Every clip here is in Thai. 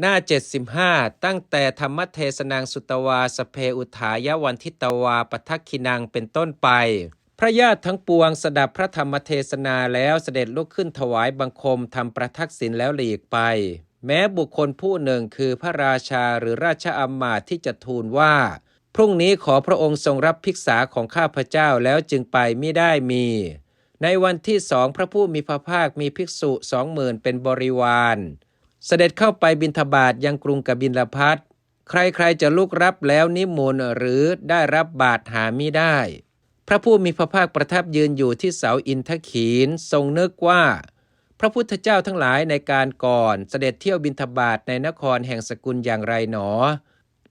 หน้า 75 ตั้งแต่ธรรมเทศนางสุตวาสเพอุทายวันทิตวาปทักขินังเป็นต้นไป พระญาติทั้งปวงสดับพระธรรมเทศนาแล้วเสด็จลุกขึ้นถวายบังคมทำประทักษิณแล้วหลีกไป แม้บุคคลผู้หนึ่งคือพระราชาหรือราชอัมมาตย์ที่จะทูลว่า พรุ่งนี้ขอพระองค์ทรงรับภิกษาของข้าพเจ้าแล้วจึงไปไม่ได้มี ในวันที่สองพระผู้มีพระภาคมีภิกษุสองหมื่นเป็นบริวาร เสด็จเข้าไปบินทบาทยังกรุงกบินลพัทใครๆจะลุกรับแล้วนิมนต์หรือได้รับบาตรหาไม่ได้ พระผู้มีพระภาคประทับยืนอยู่ที่เสาอินทขีนทรงนึกว่า พระพุทธเจ้าทั้งหลายในการก่อนเสด็จเที่ยวบินทบาทในนครแห่งสกุลอย่างไรหนอ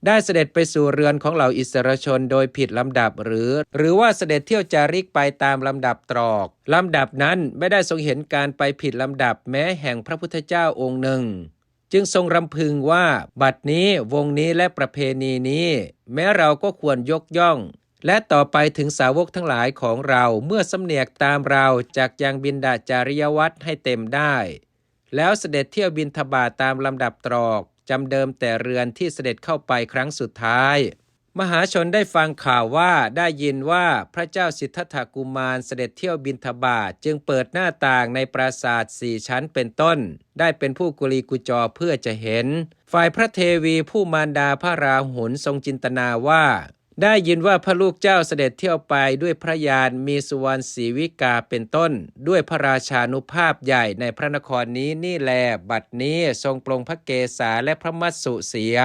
ได้เสด็จไปสู่เรือนของเหล่าอิสรชนโดยผิดลำดับหรือ หรือว่าเสด็จเที่ยวจาริกไปตามลำดับตรอกลำดับนั้นไม่ได้ทรงเห็นการไปผิดลำดับแม้แห่งพระพุทธเจ้าองค์หนึ่ง จึงทรงรำพึงว่าบัดนี้วงนี้และประเพณีนี้ แม้เราก็ควรยกย่อง และต่อไปถึงสาวกทั้งหลายของเราเมื่อสำเนียกตามเราจากยังบินดาจาริยวัตรให้เต็มได้ แล้วเสด็จเที่ยวบินทบาทตามลำดับตรอก จำเดิมแต่เรือนที่เสด็จเข้าไปครั้งสุดท้าย มหาชนได้ฟังข่าวว่าได้ยินว่าพระเจ้าสิทธัตถกุมารเสด็จเที่ยวบินทบาทจึงเปิดหน้าต่างในปราสาทสี่ชั้นเป็นต้น ได้เป็นผู้กุลีกุจอเพื่อจะเห็น ฝ่ายพระเทวีผู้มารดาพระราหุลทรงจินตนาว่า ได้ยินว่าพระลูกเจ้าเสด็จเที่ยวไปด้วยพระยานมีสุวรรณศรีวิกาเป็นต้น ด้วยพระราชานุภาพใหญ่ในพระนครนี้นี่แล บัดนี้ทรงปรงพระเกศาและพระมัสสุเสีย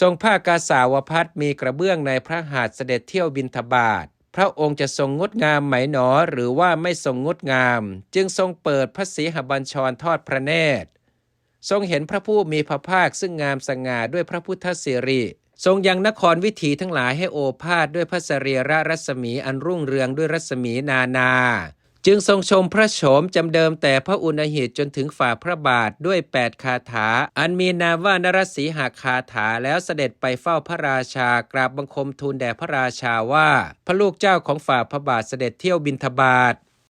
ทรงผ้ากาสาวพัดมีกระเบื้องในพระหัตถ์เสด็จเที่ยวบินทบาทพระองค์จะทรงงดงามไหมหนอหรือว่าไม่ทรงงดงาม จึงทรงเปิดพระศรีหบัญชรทอดพระเนตร ทรงเห็นพระผู้มีพระภาคซึ่งงามสง่าด้วยพระพุทธสิริ ทรงยังนครวิถีทั้งหลายให้โอภาสด้วยพระสรีระรัศมีอันรุ่งเรืองด้วยรัศมีนานา จึงทรงชมพระโฉมจำเดิมแต่พระอุณหิตจนถึงฝ่าพระบาทด้วยแปดคาถา อันมีนามว่านรสีหาคาถาแล้วเสด็จไปเฝ้าพระราชากราบบังคมทูลแด่พระราชาว่า พระลูกเจ้าของฝ่าพระบาทเสด็จเที่ยวบินทบาท